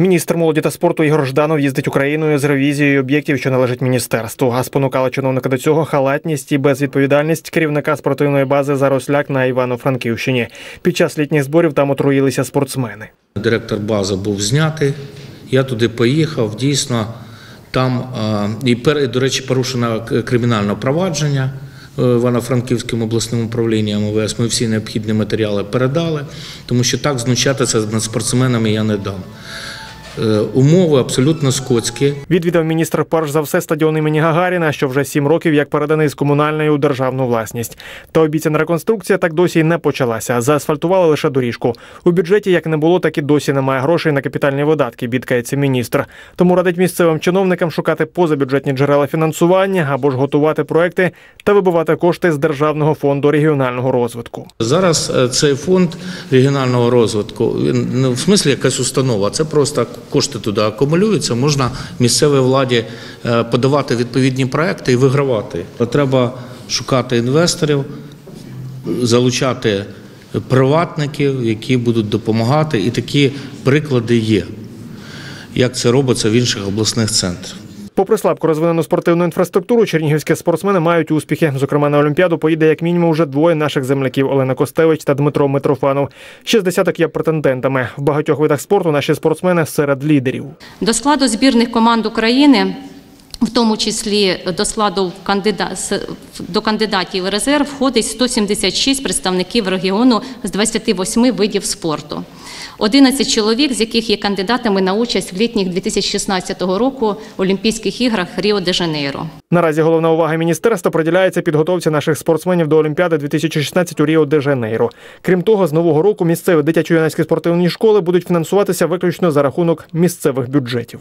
Міністр молоді та спорту Ігор Жданов їздить Україною з ревізією об'єктів, що належать міністерству. А спонукала чиновника до цього халатність і безвідповідальність керівника спортивної бази Заросляк на Івано-Франківщині. Під час літніх зборів там отруїлися спортсмени. Директор бази був знятий. Я туди поїхав. Дійсно, там е, і до речі, порушено кримінальне провадження е, Івано-Франківським обласним управлінням МВС. Ми всі необхідні матеріали передали, тому що так знущатися над спортсменами я не дам. Е, Умови абсолютно скотські. Відвідав міністр перш за все стадіон імені Гагаріна, що вже сім років як переданий з комунальної у державну власність. Та обіцяна реконструкція так досі й не почалася. Заасфальтували лише доріжку. У бюджеті як не було, так і досі немає грошей на капітальні видатки. Бідкається міністр. Тому радить місцевим чиновникам шукати позабюджетні джерела фінансування або ж готувати проекти та вибивати кошти з державного фонду регіонального розвитку. Зараз е, цей фонд регіонального розвитку, не в смислі якась установа, це просто кошти туди акумулюються. Можна місцевій владі е, подавати відповідні проекти і вигравати. Треба шукати інвесторів, залучати приватників, які будуть допомагати, і такі приклади є, як це робиться в інших обласних центрах. Попри слабко розвинену спортивну інфраструктуру, чернігівські спортсмени мають успіхи. Зокрема, на Олімпіаду поїде як мінімум уже двоє наших земляків Олена Костевич та Дмитро Митрофанов. Ще з десяток є претендентами. В багатьох видах спорту наші спортсмени серед лідерів. До складу збірних команд України, в тому числі до складу до кандидатів резерв, входить 176 представників регіону з 28 видів спорту. 11 чоловік, з яких є кандидатами на участь в літніх 2016 року Олімпійських іграх Ріо-де-Жанейро. Наразі головна увага міністерства приділяється підготовці наших спортсменів до Олімпіади 2016 у Ріо де Жанейро. Крім того, з нового року місцеві дитячо-юнацькі спортивні школи будуть фінансуватися виключно за рахунок місцевих бюджетів.